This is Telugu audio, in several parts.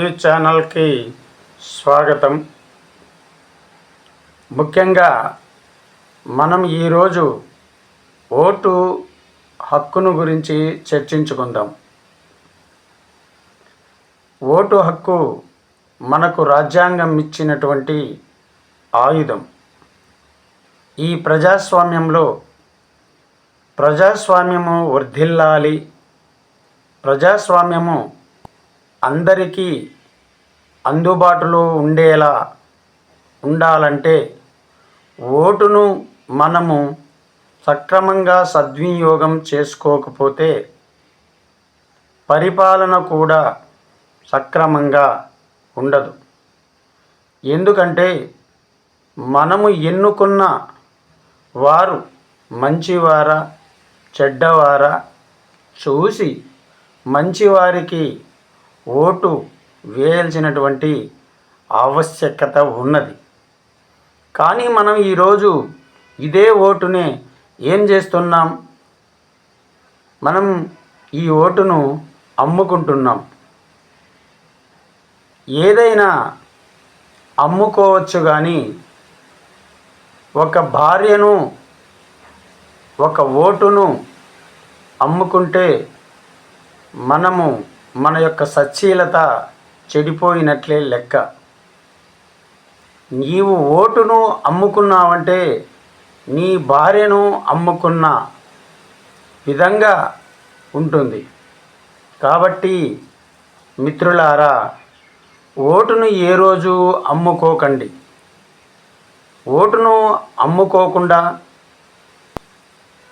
న్యూస్ ఛానల్కి స్వాగతం. ముఖ్యంగా మనం ఈరోజు ఓటు హక్కును గురించి చర్చించుకుందాం. ఓటు హక్కు మనకు రాజ్యాంగం ఇచ్చినటువంటి ఆయుధం. ఈ ప్రజాస్వామ్యంలో ప్రజాస్వామ్యము వర్ధిల్లాలి ప్రజాస్వామ్యము అందరికీ అందుబాటులో ఉండేలా ఉండాలంటే ఓటును మనము సక్రమంగా సద్వినియోగం చేసుకోకపోతే పరిపాలన కూడా సక్రమంగా ఉండదు. ఎందుకంటే మనము ఎన్నుకున్న వారు మంచివారా చెడ్డవారా చూసి మంచివారికి ఓటు వేయాల్సినటువంటి ఆవశ్యకత ఉన్నది. కానీ మనం ఈరోజు ఇదే ఓటునే ఏం చేస్తున్నాం? మనం ఈ ఓటును అమ్ముకుంటున్నాం. ఏదైనా అమ్ముకోవచ్చు కానీ ఒక భార్యను ఒక ఓటును అమ్ముకుంటే మనము మన యొక్క సచ్చీలత చెడిపోయినట్లే లెక్క. నీవు ఓటును అమ్ముకున్నావంటే నీ భార్యను అమ్ముకున్న విధంగా ఉంటుంది. కాబట్టి మిత్రులారా ఓటును ఏ రోజు అమ్ముకోకండి. ఓటును అమ్ముకోకుండా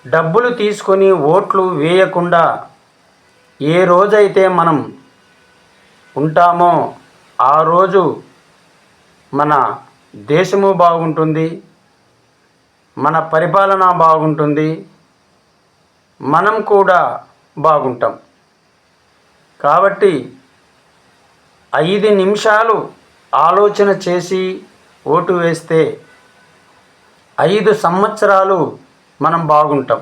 డబ్బులు తీసుకొని ఓట్లు వేయకుండా ఏ రోజైతే మనం ఉంటామో ఆ రోజు మన దేశము బాగుంటుంది మన పరిపాలన బాగుంటుంది మనం కూడా బాగుంటాం. కాబట్టి ఐదు నిమిషాలు ఆలోచన చేసి ఓటు వేస్తే ఐదు సంవత్సరాలు మనం బాగుంటాం.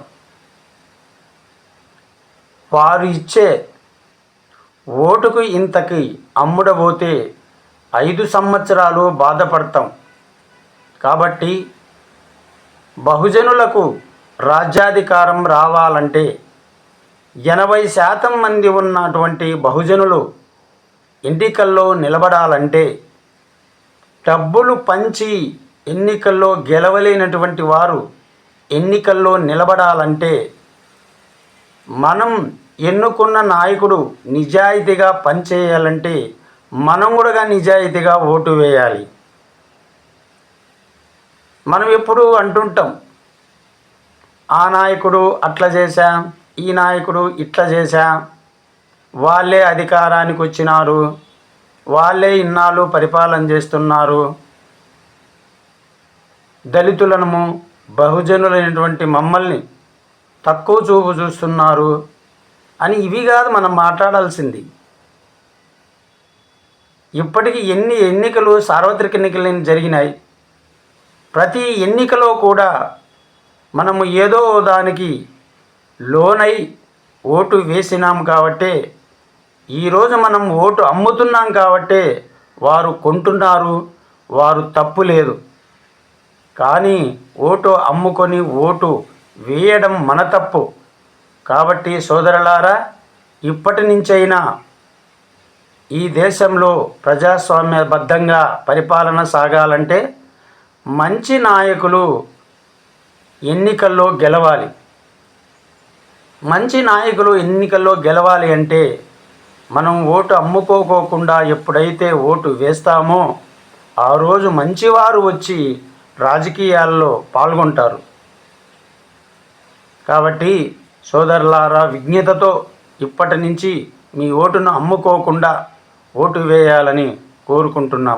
వారు ఇచ్చే ఓటుకు ఇంతకి అమ్ముడబోతే ఐదు సంవత్సరాలు బాధపడతాం. కాబట్టి బహుజనులకు రాజ్యాధికారం రావాలంటే ఎనభై శాతం మంది ఉన్నటువంటి బహుజనులు ఎన్నికల్లో నిలబడాలంటే డబ్బులు పంచి ఎన్నికల్లో గెలవలేనటువంటి వారు ఎన్నికల్లో నిలబడాలంటే మనం ఎన్నుకున్న నాయకుడు నిజాయితీగా పనిచేయాలంటే మనం కూడా నిజాయితీగా ఓటు వేయాలి. మనం ఎప్పుడు అంటుంటాం ఆ నాయకుడు అట్లా చేశాం ఈ నాయకుడు ఇట్లా చేశాం వాళ్ళే అధికారానికి వచ్చినారు వాళ్ళే ఇన్నాళ్ళు పరిపాలన చేస్తున్నారు. దళితులను బహుజనులైనటువంటి మమ్మల్ని తక్కువ చూపు చూస్తున్నారు అని ఇవి కాదు మనం మాట్లాడాల్సింది. ఇప్పటికీ ఎన్ని ఎన్నికలు సార్వత్రిక ఎన్నికలు జరిగినాయి ప్రతి ఎన్నికలో కూడా మనము ఏదో దానికి లోనై ఓటు వేసినాం కాబట్టే ఈరోజు మనం ఓటు అమ్ముతున్నాం కాబట్టే వారు కొంటున్నారు వారు తప్పు లేదు. కానీ ఓటు అమ్ముకొని ఓటు వేయడం మన తప్పు. కాబట్టి సోదరులారా ఇప్పటి నుంచైనా ఈ దేశంలో ప్రజాస్వామ్యబద్ధంగా పరిపాలన సాగాలంటే మంచి నాయకులు ఎన్నికల్లో గెలవాలి. మంచి నాయకులు ఎన్నికల్లో గెలవాలి అంటే మనం ఓటు అమ్ముకోకోకుండా ఎప్పుడైతే ఓటు వేస్తామో ఆ రోజు మంచివారు వచ్చి రాజకీయాల్లో పాల్గొంటారు. కాబట్టి సోదరులారా విజ్ఞతతో ఇప్పటి నుంచి మీ ఓటును అమ్ముకోకుండా ఓటు వేయాలని కోరుకుంటున్నాం.